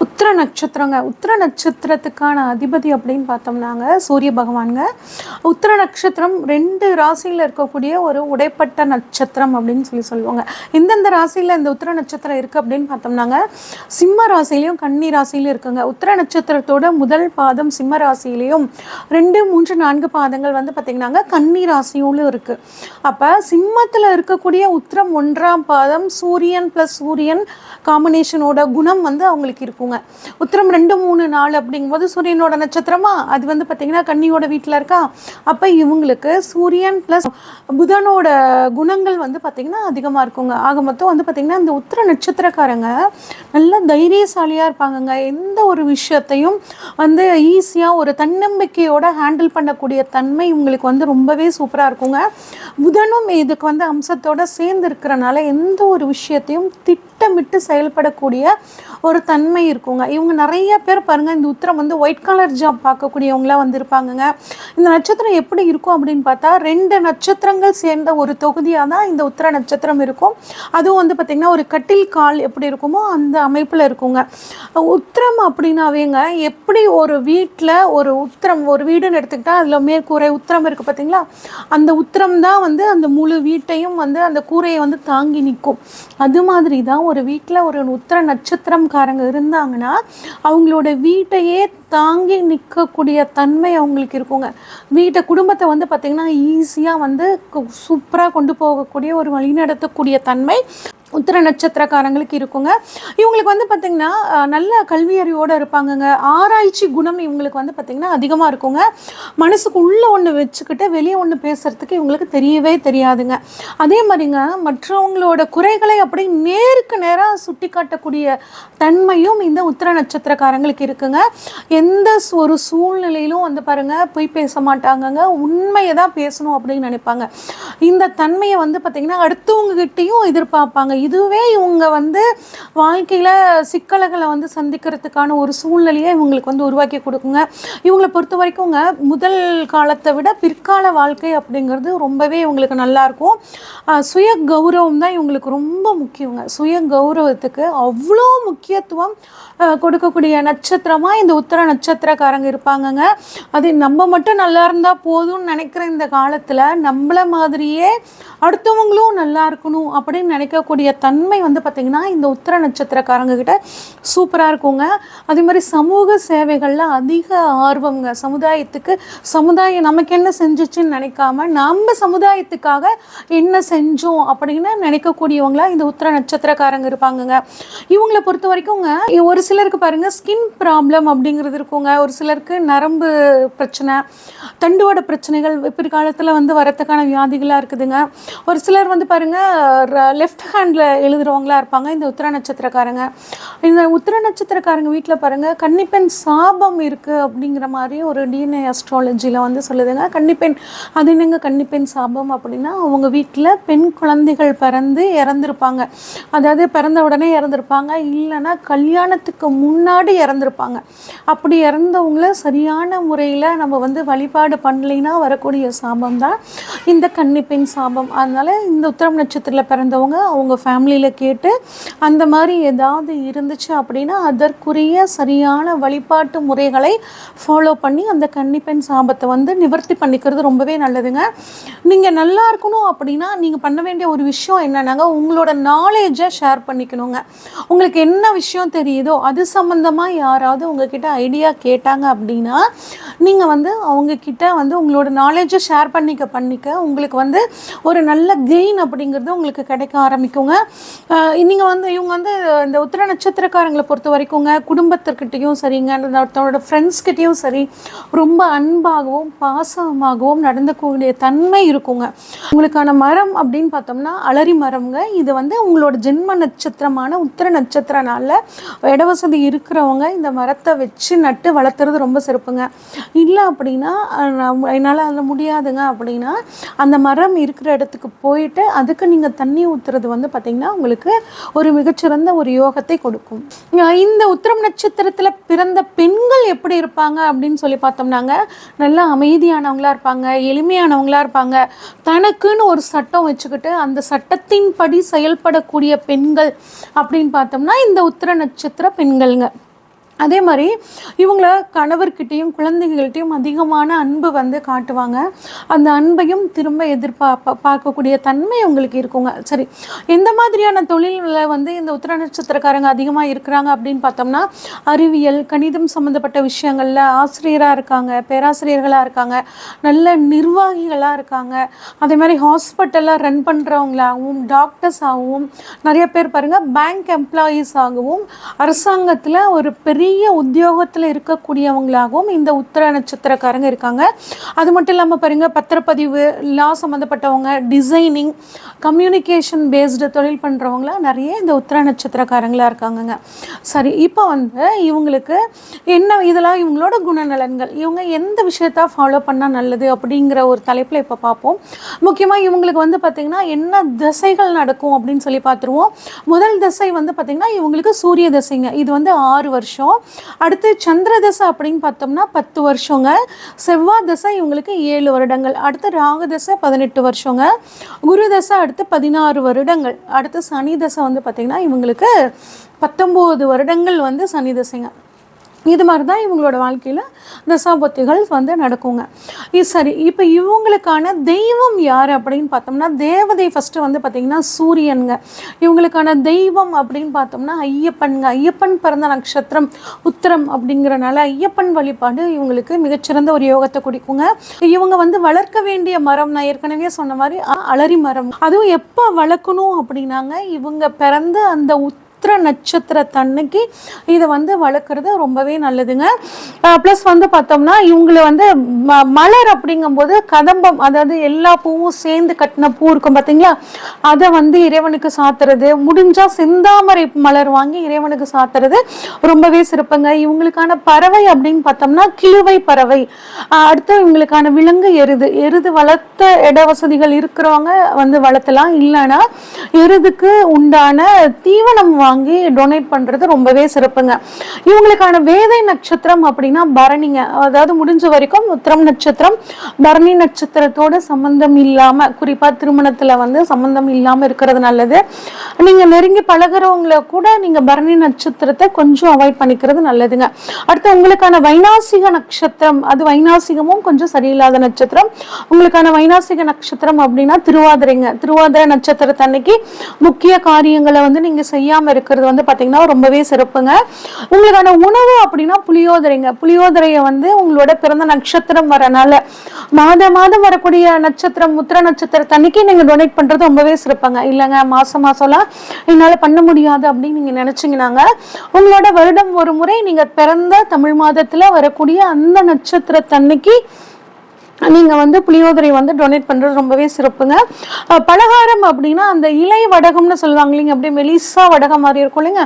Look, உத்திர நட்சத்திரங்க. உத்திர நட்சத்திரத்துக்கான அதிபதி அப்படின்னு பார்த்தோம்னாங்க சூரிய பகவானுங்க. உத்திர நட்சத்திரம் ரெண்டு ராசியில் இருக்கக்கூடிய ஒரு உடைப்பட்ட நட்சத்திரம் அப்படின்னு சொல்லி சொல்லுவாங்க. இந்தந்த ராசியில் இந்த உத்திர நட்சத்திரம் இருக்குது அப்படின்னு பார்த்தோம்னாங்க. சிம்ம ராசிலையும் கன்னி ராசிலையும் இருக்குங்க. உத்திர நட்சத்திரத்தோட முதல் பாதம் சிம்ம ராசியிலையும் ரெண்டு மூன்று நான்கு பாதங்கள் வந்து பார்த்திங்கன்னாங்க கன்னி ராசியும் இருக்குது அப்போ சிம்மத்தில் இருக்கக்கூடிய உத்திரம் ஒன்றாம் பாதம் சூரியன் ப்ளஸ் சூரியன் காம்பினேஷனோட குணம் வந்து அவங்களுக்கு இருக்குங்க. உத்திரம் ரெண்டு மூணு நாள் அப்படிங்கும்போது சூரியனோட நட்சத்திரமா? அது வந்து பார்த்திங்கன்னா கன்னியோட வீட்டில் இருக்கா? அப்போ இவங்களுக்கு சூரியன் ப்ளஸ் புதனோட குணங்கள் வந்து பார்த்திங்கன்னா அதிகமாக இருக்குங்க. ஆக மொத்தம் வந்து பார்த்திங்கன்னா இந்த உத்திர நட்சத்திரக்காரங்க நல்ல தைரியசாலியாக இருப்பாங்கங்க. எந்த ஒரு விஷயத்தையும் வந்து ஈஸியாக ஒரு தன்னம்பிக்கையோட ஹேண்டில் பண்ணக்கூடிய தன்மை இவங்களுக்கு வந்து ரொம்பவே சூப்பராக இருக்குங்க. புதனும் இதுக்கு வந்து அம்சத்தோட சேர்ந்து இருக்கிறனால எந்த ஒரு விஷயத்தையும் திட்ட திட்டமிட்டு செயல்படக்கூடிய ஒரு தன்மை இருக்குங்க. இவங்க நிறைய பேர் பாருங்க இந்த உத்திரம் வந்து ஒயிட் கலர் ஜாப் பார்க்கக்கூடியவங்களாம் வந்திருப்பாங்கங்க. இந்த நட்சத்திரம் எப்படி இருக்கும் அப்படின்னு பார்த்தா ரெண்டு நட்சத்திரங்கள் சேர்ந்த ஒரு தொகுதியாக தான் இந்த உத்திர நட்சத்திரம் இருக்கும். அதுவும் வந்து பார்த்திங்கன்னா ஒரு கட்டில் கால் எப்படி இருக்குமோ அந்த அமைப்பில் இருக்குங்க. உத்திரம் அப்படின்னாவேங்க எப்படி ஒரு வீட்டில் ஒரு உத்திரம் ஒரு வீடுன்னு எடுத்துக்கிட்டால் அதில் மேற்கூரை உத்திரம் இருக்குது பார்த்தீங்களா அந்த உத்திரம் தான் வந்து அந்த முழு வீட்டையும் வந்து அந்த கூரையை வந்து தாங்கி நிற்கும். அது மாதிரி தான் ஒரு வீட்டில் ஒரு உத்திர நட்சத்திரம்காரங்க இருந்தாங்கன்னா அவங்களோட வீட்டையே தாங்கி நிற்கக்கூடிய தன்மை அவங்களுக்கு இருக்குங்க. வீட்டை குடும்பத்தை வந்து பார்த்திங்கன்னா ஈஸியாக வந்து சூப்பராக கொண்டு போகக்கூடிய ஒரு வழிநடத்தக்கூடிய தன்மை உத்திர நட்சத்திரக்காரங்களுக்கு இருக்குங்க. இவங்களுக்கு வந்து பார்த்திங்கன்னா நல்ல கல்வியறிவோடு இருப்பாங்கங்க. ஆராய்ச்சி குணம் இவங்களுக்கு வந்து பார்த்திங்கன்னா அதிகமாக இருக்குங்க. மனசுக்கு உள்ளே ஒன்று வச்சுக்கிட்டு வெளியே ஒன்று பேசுகிறதுக்கு இவங்களுக்கு தெரியவே தெரியாதுங்க. அதே மாதிரிங்க மற்றவங்களோட குறைகளை அப்படி நேருக்கு நேராக சுட்டி காட்டக்கூடிய தன்மையும் இந்த உத்திர நட்சத்திரக்காரங்களுக்கு இருக்குங்க. எந்த சு- ஒரு சூழ்நிலையிலும் வந்து பாருங்கள் போய் பேச மாட்டாங்கங்க. உண்மையை தான் பேசணும் அப்படின்னு நினைப்பாங்க. இந்த தன்மையை வந்து பார்த்திங்கன்னா அடுத்தவங்ககிட்டையும் எதிர்பார்ப்பாங்க. இதுவே இவங்க வந்து வாழ்க்கையில் சிக்கல்களை வந்து சந்திக்கிறதுக்கான ஒரு சூழ்நிலையை இவங்களுக்கு வந்து உருவாக்கி கொடுக்குங்க. இவங்களை பொறுத்த வரைக்கும்ங்க முதல் காலத்தை விட பிற்கால வாழ்க்கை அப்படிங்கிறது ரொம்பவே இவங்களுக்கு நல்லாயிருக்கும் சுய கௌரவம் தான் இவங்களுக்கு ரொம்ப முக்கியங்க. சுய கௌரவத்துக்கு அவ்வளோ முக்கியத்துவம் கொடுக்கக்கூடிய நட்சத்திரமாக இந்த உத்தர நட்சத்திரக்காரங்க இருப்பாங்கங்க. அது நம்ம மட்டும் நல்லா இருந்தால் போதும்னு நினைக்கிற இந்த காலத்தில் நம்மள மாதிரியே அடுத்தவங்களும் நல்லா இருக்கணும் அப்படின்னு நினைக்கக்கூடிய தன்மை வந்து பார்த்திங்கன்னா இந்த உத்தர நட்சத்திரக்காரங்க கிட்ட சூப்பராக இருக்குங்க. அதே மாதிரி சமூக சேவைகளில் அதிக ஆர்வங்க சமுதாயத்துக்கு சமுதாயம் நமக்கு என்ன செஞ்சிச்சுன்னு நினைக்காம நம்ம சமுதாயத்துக்காக என்ன செஞ்சோம் அப்படின்னு நினைக்கக்கூடியவங்களா இந்த உத்தர நட்சத்திரக்காரங்க இருப்பாங்கங்க. இவங்களை பொறுத்த வரைக்கும்ங்க ஒரு சிலருக்கு பாருங்கள் ஸ்கின் ப்ராப்ளம் அப்படிங்கிறது இருக்குங்க. ஒரு சிலருக்கு நரம்பு பிரச்சனை தண்டுவட பிரச்சனைகள் பிற்காலத்தில் வந்து வரத்துக்கான வியாதிகளாக இருக்குதுங்க. ஒரு சிலர் வந்து பாருங்க லெஃப்ட் ஹேண்ட் ஹேண்டில் எழுதுறவங்களா இருப்பாங்க. இந்த உத்திர நட்சத்திரக்காரங்க. இந்த உத்திர நட்சத்திரக்காரங்க வீட்டில் பாருங்க கன்னிப்பெண் சாபம் இருக்குது அப்படிங்கிற மாதிரி ஒரு டிஎன்ஏ அஸ்ட்ராலஜியில் வந்து சொல்லுதுங்க. கன்னிப்பெண் அது என்னங்க கன்னிப்பெண் சாபம் அப்படின்னா அவங்க வீட்டில் பெண் குழந்தைகள் பிறந்து இறந்துருப்பாங்க. அதாவது பிறந்த உடனே இறந்துருப்பாங்க. இல்லைன்னா கல்யாணத்துக்கு முன்னாடி இறந்துருப்பாங்க. அப்படி இறந்தவங்கள சரியான முறையில் நம்ம வந்து வழிபாடு பண்ணலைன்னா வரக்கூடிய சாபம் தான் இந்த கன்னிப்பெண் சாபம். அதனால் இந்த உத்திரம் நட்சத்திரத்தில் பிறந்தவங்க அவங்க ஃபேமிலியில் கேட்டு அந்த மாதிரி ஏதாவது இருந்துச்சு அப்படின்னா அதற்குரிய சரியான வழிபாட்டு முறைகளை ஃபாலோ பண்ணி அந்த கன்னிப்பெண் சாபத்தை வந்து நிவர்த்தி பண்ணிக்கிறது ரொம்பவே நல்லதுங்க. நீங்கள் நல்லா இருக்கணும் அப்படின்னா நீங்கள் பண்ண வேண்டிய ஒரு விஷயம் என்னன்னாங்க உங்களோட நாலேஜை ஷேர் பண்ணிக்கணுங்க. உங்களுக்கு என்ன விஷயம் தெரியுதோ அது சம்மந்தமாக யாராவது உங்ககிட்ட ஐடியா கேட்டாங்க அப்படின்னா நீங்கள் வந்து அவங்கக்கிட்ட வந்து உங்களோட நாலேஜை ஷேர் பண்ணிக்க பண்ணிக்க உங்களுக்கு வந்து ஒரு நல்ல கெயின் அப்படிங்கிறது உங்களுக்கு கிடைக்க ஆரம்பிக்குங்க. நீங்கள் வந்து இவங்க வந்து இந்த உத்திர நட்சத்திரக்காரங்களை பொறுத்த வரைக்குங்க குடும்பத்திற்கிட்டையும் சரிங்க தன்னோட ஃப்ரெண்ட்ஸ்கிட்டையும் சரி ரொம்ப அன்பாகவும் பாசமாகவும் நடந்துக்கூடிய தன்மை இருக்குங்க. உங்களுக்கான மரம் அப்படின்னு பார்த்தோம்னா அலரி மரம்ங்க. இது வந்து உங்களோட ஜென்ம நட்சத்திரமான உத்திர நட்சத்திரனால இடவசதி இட வசதி இருக்கிறவங்க இந்த மரத்தை வச்சு நட்டு வளர்த்துறது ரொம்ப சிறப்புங்க. இல்லை அப்படின்னா என்னால் அதில் முடியாதுங்க அப்படின்னா அந்த மரம் இருக்கிற இடத்துக்கு போயிட்டு அதுக்கு நீங்கள் தண்ணி ஊற்றுறது வந்து பார்த்தீங்கன்னா உங்களுக்கு ஒரு மிகச்சிறந்த ஒரு யோகத்தை கொடுக்கும். இந்த உத்திரம் நட்சத்திரத்தில் பிறந்த பெண்கள் எப்படி இருப்பாங்க அப்படின்னு சொல்லி பார்த்தோம்னாங்க. நல்லா அமைதியானவங்களா இருப்பாங்க எளிமையானவங்களா இருப்பாங்க. தனக்குன்னு ஒரு சட்டம் வச்சுக்கிட்டு அந்த சட்டத்தின்படி செயல்படக்கூடிய பெண்கள் அப்படின்னு பார்த்தோம்னா இந்த உத்திர நட்சத்திர பெண்கள்ங்க. அதே மாதிரி இவங்கள கணவர்கிட்டையும் குழந்தைகள்கிட்டையும் அதிகமான அன்பு வந்து காட்டுவாங்க. அந்த அன்பையும் திரும்ப எதிர்பார்ப்ப பார்க்கக்கூடிய தன்மை உங்களுக்கு இருக்குங்க. சரி எந்த மாதிரியான தொழிலில் வந்து இந்த உத்திர நட்சத்திரக்காரங்க அதிகமாக இருக்கிறாங்க அப்படின்னு பார்த்தோம்னா அறிவியல் கணிதம் சம்மந்தப்பட்ட விஷயங்களில் ஆசிரியராக இருக்காங்க பேராசிரியர்களாக இருக்காங்க நல்ல நிர்வாகிகளாக இருக்காங்க. அதே மாதிரி ஹாஸ்பிட்டலாக ரன் பண்ணுறவங்களாகவும் டாக்டர்ஸாகவும் நிறைய பேர் பாருங்கள் பேங்க் எம்ப்ளாயீஸ் ஆகவும் அரசாங்கத்தில் ஒரு பெரிய பெரிய உத்தியோகத்தில் இருக்கக்கூடியவங்களாகவும் இந்த உத்திர நட்சத்திரக்காரங்க இருக்காங்க. அது மட்டும் இல்லாமல் பாருங்கள் பத்திரப்பதிவு லா சம்மந்தப்பட்டவங்க டிசைனிங் கம்யூனிகேஷன் பேஸ்டு தொழில் பண்ணுறவங்களாம் நிறைய இந்த உத்திர நட்சத்திரக்காரங்களாக இருக்காங்கங்க. சரி இப்போ வந்து இவங்களுக்கு என்ன இதெல்லாம் இவங்களோட குணநலன்கள் இவங்க எந்த விஷயத்த ஃபாலோ பண்ணால் நல்லது அப்படிங்கிற ஒரு தலைப்பில் இப்போ பார்ப்போம். முக்கியமாக இவங்களுக்கு வந்து பார்த்திங்கன்னா என்ன திசைகள் நடக்கும் அப்படின்னு சொல்லி பார்த்துருவோம். முதல் திசை வந்து பார்த்திங்கன்னா இவங்களுக்கு சூரிய திசைங்க. இது வந்து ஆறு வருஷம். அடுத்து சந்திர தசை அப்படின்னு பார்த்தோம்னா பத்து வருஷங்க. செவ்வாய் தசை இவங்களுக்கு ஏழு வருடங்கள். அடுத்து ராகு தசை பதினெட்டு வருஷங்க. குரு தசை அடுத்து பதினாறு வருடங்கள். அடுத்து சனி தசை வந்து பார்த்திங்கன்னா இவங்களுக்கு பத்தொம்போது வருடங்கள் வந்து சனி தசைங்க இது மாதிரி தான் இவங்களோட வாழ்க்கையில் தசாபத்திகள் வந்து நடக்குங்க. இது சரி இப்போ இவங்களுக்கான தெய்வம் யார் அப்படின்னு பார்த்தோம்னா தேவதை ஃபஸ்ட்டு வந்து பார்த்திங்கன்னா சூரியனுங்க. இவங்களுக்கான தெய்வம் அப்படின்னு பார்த்தோம்னா ஐயப்பனுங்க. ஐயப்பன் பிறந்த நட்சத்திரம் உத்திரம் அப்படிங்கிறனால ஐயப்பன் வழிபாடு இவங்களுக்கு மிகச்சிறந்த ஒரு யோகத்தை குடிக்குங்க. இவங்க வந்து வளர்க்க வேண்டிய மரம் நான் ஏற்கனவே சொன்ன மாதிரி அ- அலரி மரம். அதுவும் எப்போ வளர்க்கணும் அப்படின்னாங்க இவங்க பிறந்த அந்த உத் உத்திர நட்சத்திரத்தன்னைக்கு இதை வந்து வளர்க்குறது ரொம்பவே நல்லதுங்க. ப்ளஸ் வந்து பார்த்தோம்னா இவங்களை வந்து ம- மலர் அப்படிங்கும்போது கதம்பம் அதாவது எல்லா பூவும் சேர்ந்து கட்டின பூ இருக்கும் பார்த்தீங்களா? அதை வந்து இறைவனுக்கு சாத்துறது முடிஞ்சால் செந்தாமரை மலர் வாங்கி இறைவனுக்கு சாத்துறது ரொம்பவே சிறப்புங்க. இவங்களுக்கான பறவை அப்படின்னு பார்த்தோம்னா கிழுவை பறவை. அடுத்து இவங்களுக்கான விலங்கு எருது. எருது வளர்த்த இட வசதிகள் இருக்கிறவங்க வந்து வளர்த்தலாம். இல்லைன்னா எருதுக்கு உண்டான தீவனம் வாங்க டொனேட் பண்ணுறது ரொம்பவே சிறப்புங்க. இவங்களுக்கான வேதை நட்சத்திரம் அப்படின்னா பரணிங்க. அதாவது முடிஞ்ச வரைக்கும் உத்திரம் நட்சத்திரம் பரணி நட்சத்திரத்தோட சம்பந்தம் இல்லாம குறிப்பா திருமணத்துல வந்து சம்பந்தம் இல்லாமல் இருக்கிறது நல்லது. நீங்க நெருங்கி பழகுறவங்கள கூட நீங்க பரணி நட்சத்திரத்தை கொஞ்சம் அவாய்ட் பண்ணிக்கிறது நல்லதுங்க. அடுத்து உங்களுக்கான வைநாசிக நட்சத்திரம். அது வைநாசிகமும் கொஞ்சம் சரியில்லாத நட்சத்திரம். உங்களுக்கான வைநாசிக நட்சத்திரம் அப்படின்னா திருவாதிரைங்க. திருவாதிரை நட்சத்திரத்தன்னைக்கு முக்கிய காரியங்களை வந்து நீங்க செய்யாமல் இருக்கிறது வந்து பாத்தீங்கன்னா ரொம்பவே சிறப்புங்க. உங்களுக்கான உணவு அப்படின்னா புளியோதரைங்க. புளியோதரையை வந்து உங்களோட பிறந்த நட்சத்திரம் வரனால மாத மாதம் வரக்கூடிய நட்சத்திரம் முத்திர நட்சத்திரத்தை அன்னைக்கு நீங்க டொனேட் பண்றது ரொம்பவே சிறப்புங்க. இல்லைங்க மாசம் மாசம்லாம் என்னால பண்ண முடியாது அப்படின்னு நீங்க நினைச்சீங்கன்னாங்க. உங்களோட வருடம் ஒரு முறை நீங்க பிறந்த தமிழ் மாதத்துல வரக்கூடிய அந்த நட்சத்திரத்தன்னைக்கு நீங்கள் வந்து புளியோதரை வந்து டொனேட் பண்ணுறது ரொம்பவே சிறப்புங்க. பலகாரம் அப்படின்னா அந்த இலை வடகம்னு சொல்லுவாங்க இல்லைங்க அப்படியே மெலிசா வடகம் மாதிரி இருக்கும் இல்லைங்க.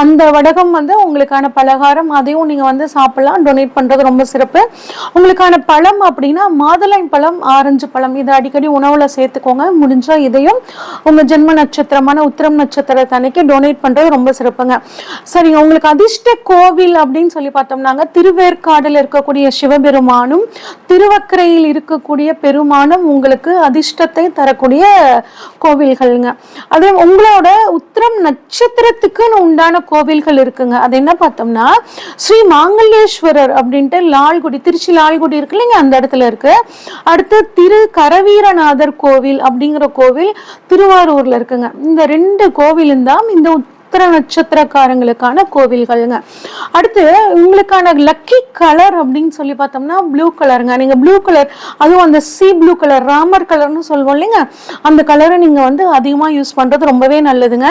அந்த வடகம் வந்து உங்களுக்கான பலகாரம் அதையும் நீங்கள் வந்து சாப்பிட்லாம் டொனேட் பண்ணுறது ரொம்ப சிறப்பு. உங்களுக்கான பழம் அப்படின்னா மாதுளை பழம் ஆரஞ்சு பழம் இதை அடிக்கடி உணவில் சேர்த்துக்கோங்க முடிஞ்சால் இதையும் உங்கள் ஜென்ம நட்சத்திரமான உத்திரம் நட்சத்திரத்தன்னைக்கு டொனேட் பண்ணுறது ரொம்ப சிறப்புங்க. சரிங்க உங்களுக்கு அதிர்ஷ்ட கோவில் அப்படின்னு சொல்லி பார்த்தோம்னாங்க திருவேற்காடில் இருக்கக்கூடிய சிவபெருமானும் திருவக்கரையில் ஓரையில் இருக்கக்கூடிய பெருமானம் உங்களுக்கு அதிர்ஷ்டத்தை தரக்கூடிய கோவில்கள்ங்க. அதே உங்களோட உத்திரம் நட்சத்திரத்துக்குன்னு உண்டான கோவில்கள் இருக்குங்க. அது என்ன பார்த்தோம்னா ஸ்ரீ மாங்கல்யேஸ்வரர் அப்படின்ட்டு லால்குடி திருச்சி லால்குடி இருக்கு இல்லைங்க அந்த இடத்துல இருக்கு. அடுத்து திரு கரவீரநாதர் கோவில் அப்படிங்கிற கோவில் திருவாரூர்ல இருக்குங்க. இந்த ரெண்டு கோவிலும் தான் இந்த உத்திர நட்சத்திரக்காரங்களுக்கான கோவில்கள்ங்க. அடுத்து உங்களுக்கான லக்கி கலர் அப்படின்னு சொல்லி பார்த்தோம்னா ப்ளூ கலருங்க நீங்கள் ப்ளூ கலர் அதுவும் அந்த சி ப்ளூ கலர் ராமர் கலர்னு சொல்லுவோம் இல்லைங்க? அந்த கலரை நீங்கள் வந்து அதிகமாக யூஸ் பண்ணுறது ரொம்பவே நல்லதுங்க.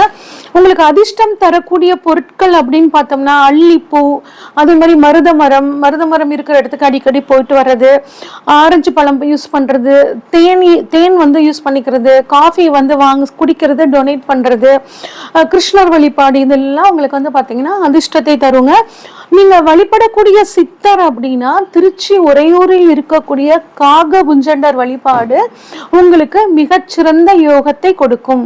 உங்களுக்கு அதிர்ஷ்டம் தரக்கூடிய பொருட்கள் அப்படின்னு பார்த்தோம்னா அல்லிப்பூ அதே மாதிரி மருத மரம் மருத மரம் இருக்கிற இடத்துக்கு அடிக்கடி போயிட்டு வர்றது ஆரஞ்சு பழம் யூஸ் பண்ணுறது தேனி தேன் வந்து யூஸ் பண்ணிக்கிறது காஃபி வந்து வாங்க குடிக்கிறது டொனேட் பண்ணுறது கிருஷ்ணர் வழி வழிபாடு இதெல்லாம் உங்களுக்கு வந்து பார்த்தீங்கன்னா அதிர்ஷ்டத்தை தருங்க. நீங்க வழிபடக்கூடிய சித்தர் அப்படின்னா திருச்சி உறையூரில் இருக்கக்கூடிய காக புஞ்சண்டர் வழிபாடு உங்களுக்கு மிகச்சிறந்த யோகத்தை கொடுக்கும்.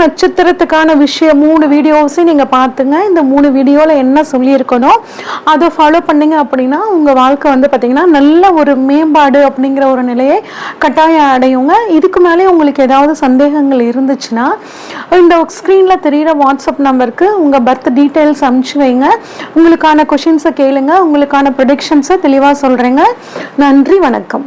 நட்சத்திரத்துக்கான விஷயம் மூணு வீடியோஸையும் நீங்கள் பார்த்துங்க. இந்த மூணு வீடியோவில் என்ன சொல்லியிருக்கணும் அதை ஃபாலோ பண்ணிங்க அப்படின்னா உங்கள் வாழ்க்கை வந்து பார்த்தீங்கன்னா நல்ல ஒரு மேம்பாடு அப்படிங்கிற ஒரு நிலையை கட்டாயம் அடையுங்க. இதுக்கு மேலே உங்களுக்கு ஏதாவது சந்தேகங்கள் இருந்துச்சுன்னா இந்த ஸ்க்ரீனில் தெரிகிற வாட்ஸ்அப் நம்பருக்கு உங்கள் பர்த் டீட்டெயில்ஸ் அனுப்பிச்சு வைங்க. உங்களுக்கான கொஷின்ஸை கேளுங்க. உங்களுக்கான ப்ரொடிக்ஷன்ஸை தெளிவாக சொல்கிறேங்க நன்றி வணக்கம்.